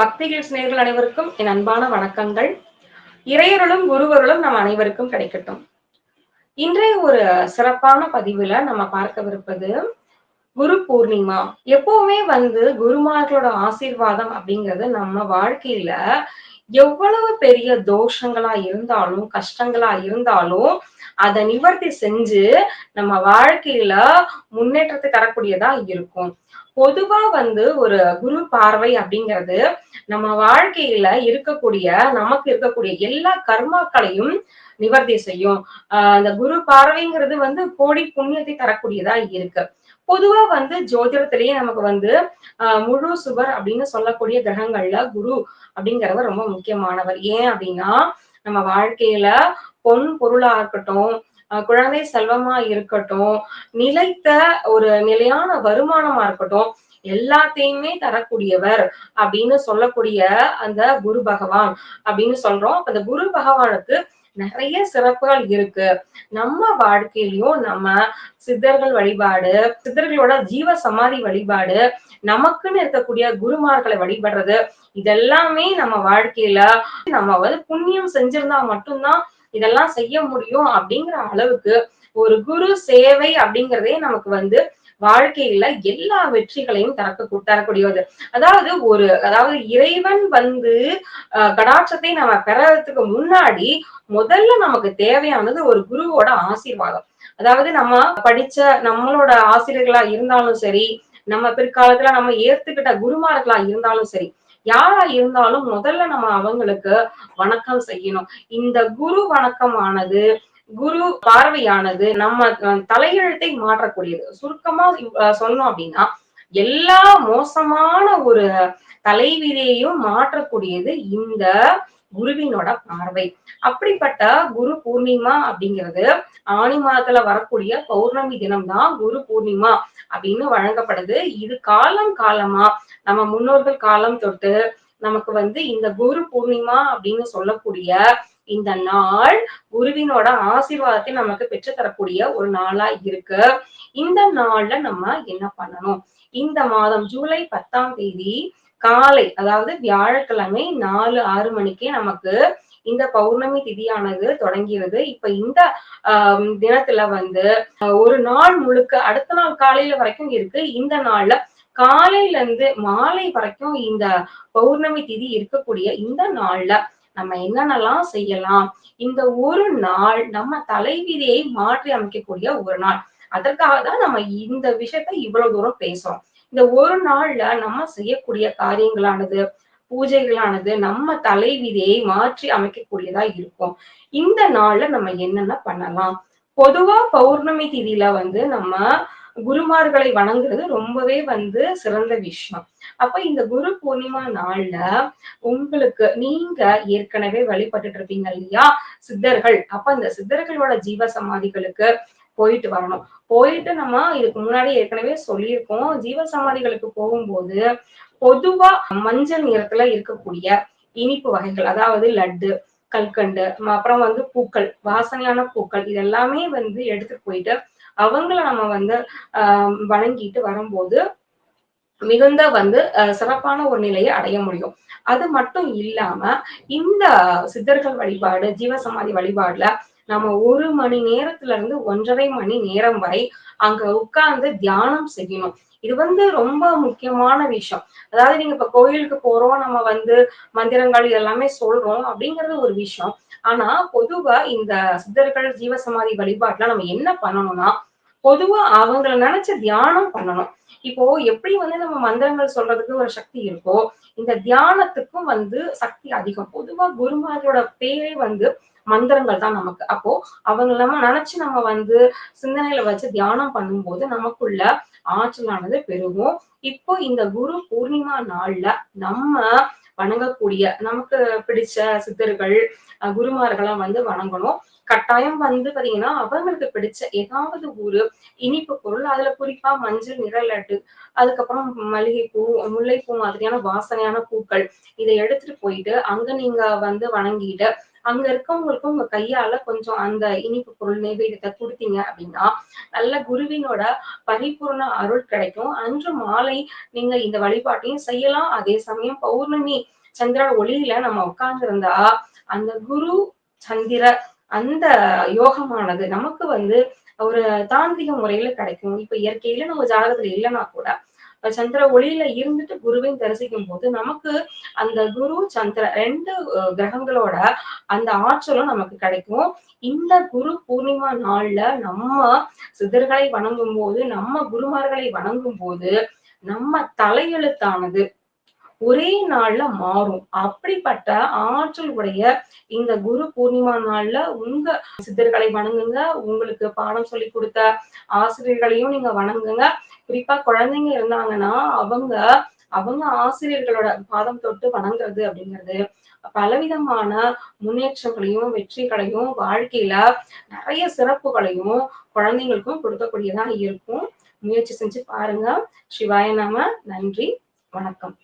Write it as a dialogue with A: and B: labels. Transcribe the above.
A: பக்திகள் நேர்கள் அனைவருக்கும் என் அன்பான வணக்கங்கள். இறையருளும் குருவருளும் நம் அனைவருக்கும் கிடைக்கட்டும். இன்றைய ஒரு சிறப்பான பதிவுல நம்ம பார்க்கவிருப்பது குரு பூர்ணிமா. எப்பவுமே வந்து குருமார்களோட ஆசீர்வாதம் அப்படிங்கிறது நம்ம வாழ்க்கையில எவ்வளவு பெரிய தோஷங்களா இருந்தாலும் கஷ்டங்களா இருந்தாலும் அதை நிவர்த்தி செஞ்சு நம்ம வாழ்க்கையில முன்னேற்றத்தை தரக்கூடியதா இருக்கும். பொதுவா வந்து ஒரு குரு பார்வை அப்படிங்கிறது நம்ம வாழ்க்கையில இருக்கக்கூடிய நமக்கு இருக்கக்கூடிய எல்லா கர்மாக்களையும் நிவர்த்தி செய்யும். ஆஹ் அந்த குரு பார்வைங்கிறது வந்து கோடி புண்ணியத்தை தரக்கூடியதா இருக்கு. பொதுவா வந்து ஜோதிடத்திலேயே நமக்கு வந்து ஆஹ் முழு சுவர் அப்படின்னு சொல்லக்கூடிய கிரகங்கள்ல குரு அப்படிங்கிறவர் ரொம்ப முக்கியமானவர். ஏன் அப்படின்னா நம்ம வாழ்க்கையில பொன் பொருளா இருக்கட்டும் குழந்தை செல்வமா இருக்கட்டும் நிலைத்த ஒரு நிலையான வருமானமா இருக்கட்டும் எல்லாத்தையுமே தரக்கூடியவர் அப்படின்னு சொல்லக்கூடிய அந்த குரு பகவான் அப்படின்னு சொல்றோம். அந்த குரு பகவானுக்கு நிறைய சிறப்புகள் இருக்கு. நம்ம வாழ்க்கையிலயும் நம்ம சித்தர்கள் வழிபாடு சித்தர்களோட ஜீவ சமாதி வழிபாடு நமக்குன்னு இருக்கக்கூடிய குருமார்களை வழிபடுறது இதெல்லாமே நம்ம வாழ்க்கையில நம்ம வந்து புண்ணியம் செஞ்சிருந்தா மட்டும்தான் இதெல்லாம் செய்ய முடியும் அப்படிங்கிற அளவுக்கு ஒரு குரு சேவை அப்படிங்கிறதே நமக்கு வந்து வாழ்க்கையில எல்லா வெற்றிகளையும் தரக்க தரக்கூடியது. அதாவது ஒரு அதாவது இறைவன் வந்து கடாட்சத்தை நம்ம பெறறதுக்கு முன்னாடி முதல்ல நமக்கு தேவையானது ஒரு குருவோட ஆசீர்வாதம். அதாவது நம்ம படிச்ச நம்மளோட ஆசிரியர்களா இருந்தாலும் சரி நம்ம பிற்காலத்துல நம்ம ஏத்துக்கிட்ட குருமார்களா இருந்தாலும் சரி யாரா இருந்தாலும் முதல்ல நம்ம அவங்களுக்கு வணக்கம் செய்யணும். இந்த குரு வணக்கமானது குரு பார்வையானது நம்ம தலையெழுத்தை மாற்றக்கூடியது. சுருக்கமா சொன்னோம் அப்படின்னா எல்லா மோசமான ஒரு தலைவிதியையும் மாற்றக்கூடியது இந்த குருவினோட பார்வை. அப்படிப்பட்ட குரு பூர்ணிமா அப்படிங்கிறது ஆணி மாதத்துல வரக்கூடிய பௌர்ணமி தினம் தான் குரு பூர்ணிமா அப்படின்னு வழங்கப்படுது. இது காலம் காலமா நம்ம முன்னோர்கள் காலம் தொட்டு நமக்கு வந்து இந்த குரு பூர்ணிமா அப்படின்னு சொல்லக்கூடிய இந்த நாள் குருவினோட ஆசீர்வாதத்தை நமக்கு பெற்று தரக்கூடிய ஒரு நாளா இருக்கு. இந்த நாள்ல நம்ம என்ன பண்ணணும்? இந்த மாதம் ஜூலை பத்தாம் தேதி காலை அதாவது வியாழக்கிழமை நாலு ஆறு மணிக்கே நமக்கு இந்த பௌர்ணமி திதியானது தொடங்கிறது இப்ப இந்த ஆஹ் தினத்துல வந்து ஒரு நாள் முழுக்க அடுத்த நாள் காலையில வரைக்கும் இருக்கு. இந்த நாள்ல காலையில இருந்து மாலை வரைக்கும் இந்த பௌர்ணமி திதி இருக்கக்கூடிய இந்த நாள்ல நம்ம என்னென்னலாம் செய்யலாம்? இந்த ஒரு நாள் நம்ம தலைவிதியை மாற்றி அமைக்கக்கூடிய ஒரு நாள். அதற்காக தான் நம்ம இந்த விஷயத்த இவ்வளவு தூரம் பேசுறோம். இந்த ஒரு நாள்ல நம்ம செய்யக்கூடிய காரியங்களானது பூஜைகளானது நம்ம தலைவிதியை மாற்றி அமைக்கக்கூடியதா இருக்கும். இந்த நாள்ல நம்ம என்னென்ன பண்ணலாம்? பொதுவா பௌர்ணமி திதியில வந்து நம்ம குருமார்களை வணங்குறது ரொம்பவே வந்து சிறந்த விஷயம். அப்ப இந்த குரு பூர்ணிமா நாள்ல உங்களுக்கு நீங்க ஏற்கனவே வழிபட்டுட்டு இருப்பீங்க இல்லையா? சித்தர்கள். அப்ப இந்த சித்தர்களோட ஜீவ சமாதிகளுக்கு போயிட்டு வரணும். போயிட்டு நம்ம இதுக்கு முன்னாடி ஏற்கனவே சொல்லியிருக்கோம். ஜீவ சமாதிகளுக்கு போகும்போது பொதுவா மஞ்சள் நிறத்துல இருக்கக்கூடிய இனிப்பு வகைகள் அதாவது லட்டு கல்கண்டு அப்புறம் வந்து பூக்கள் வாசனையான பூக்கள் இதெல்லாமே வந்து எடுத்துட்டு போயிட்டு அவங்கள நம்ம வந்து ஆஹ் வணங்கிட்டு வரும்போது மிகுந்த வந்து சிறப்பான ஒரு நிலையை அடைய முடியும். அது மட்டும் இல்லாம இந்த சித்தர்கள் வழிபாடு ஜீவசமாதி வழிபாடுல நம்ம ஒரு மணி நேரத்துல இருந்து ஒன்றரை மணி நேரம் வரை அங்க உட்கார்ந்து தியானம் செய்யணும். இது வந்து ரொம்ப முக்கியமான விஷயம். அதாவது நீங்க இப்ப கோயிலுக்கு போறோம் நம்ம வந்து மந்திரங்கள் இதெல்லாமே சொல்றோம் அப்படிங்கறது ஒரு விஷயம். ஆனா பொதுவா இந்த சித்தர்கள் ஜீவசமாதி வழிபாட்டுல நம்ம என்ன பண்ணணும்னா பொதுவா அவங்கள நினைச்சு தியானம் பண்ணணும். இப்போ எப்படி வந்து நம்ம மந்திரங்கள் சொல்றதுக்கு ஒரு சக்தி இருக்கோ இந்த தியானத்துக்கும் வந்து சக்தி அதிகம். பொதுவா குருமார்களோட பேரே வந்து மந்திரங்கள் தான் நமக்கு. அப்போ அவங்க நம்ம நினைச்சு நம்ம வந்து சிந்தனையில வச்சு தியானம் பண்ணும்போது நமக்குள்ள ஆற்றலானது பெருகும். இப்போ இந்த குரு பூர்ணிமா நாள்ல நம்ம வணங்கக்கூடிய நமக்கு பிடிச்ச சித்தர்கள் குருமார்களா வந்து வணங்கணும். கட்டாயம் வந்து பாத்தீங்கன்னா அவங்களுக்கு பிடிச்ச ஏதாவது ஒரு இனிப்பு பொருள் அதுல குறிப்பா மஞ்சள் நிற லட்டு அதுக்கப்புறம் மல்லிகைப்பூ முல்லைப்பூ மாதிரியான வாசனையான பூக்கள் இதை எடுத்துட்டு போயிட்டு அங்க நீங்க வந்து வணங்கிட்டு அங்க இருக்கவங்களுக்கு உங்க கையால கொஞ்சம் அந்த இனிப்பு பொருள் நைவேத்தியத்தை கொடுத்தீங்க அப்படின்னா நல்ல குருவினோட பரிபூர்ண அருள் கிடைக்கும். அன்று மாலை நீங்க இந்த வழிபாட்டையும் செய்யலாம். அதே சமயம் பௌர்ணமி சந்திர ஒளியில நம்ம உட்கார்ந்து இருந்தா அந்த குரு சந்திர அந்த யோகமானது நமக்கு வந்து ஒரு தாந்திரிக முறையில கிடைக்கும். இப்ப இயற்கையில நம்ம ஜாதகத்துல இல்லைன்னா கூட சந்திர ஒளியில இருந்துட்டு குருவையும் தரிசிக்கும் போது நமக்கு அந்த குரு சந்திர ரெண்டு கிரகங்களோட அந்த ஆற்றலும் நமக்கு கிடைக்கும். இந்த குரு பூர்ணிமா நாள்ல நம்ம சித்தர்களை வணங்கும் போது நம்ம குருமார்களை வணங்கும் போது நம்ம தலையெழுத்தானது. ஒரே நாள்ல மாறும். அப்படிப்பட்ட ஆற்றல் உடைய இந்த குரு பூர்ணிமா நாள்ல உங்க சித்தர்களை வணங்குங்க. உங்களுக்கு பாடம் சொல்லி கொடுத்த ஆசிரியர்களையும் நீங்க வணங்குங்க. குறிப்பா குழந்தைங்க இருந்தாங்கன்னா அவங்க அவங்க ஆசிரியர்களோட பாதம் தொட்டு வணங்குறது அப்படிங்கிறது பலவிதமான முன்னேற்றங்களையும் வெற்றிகளையும் வாழ்க்கையில நிறைய சிறப்புகளையும் குழந்தைங்களுக்கும் கொடுக்கக்கூடியதா இருக்கும். முயற்சி செஞ்சு பாருங்க. சிவாய நாம. நன்றி. வணக்கம்.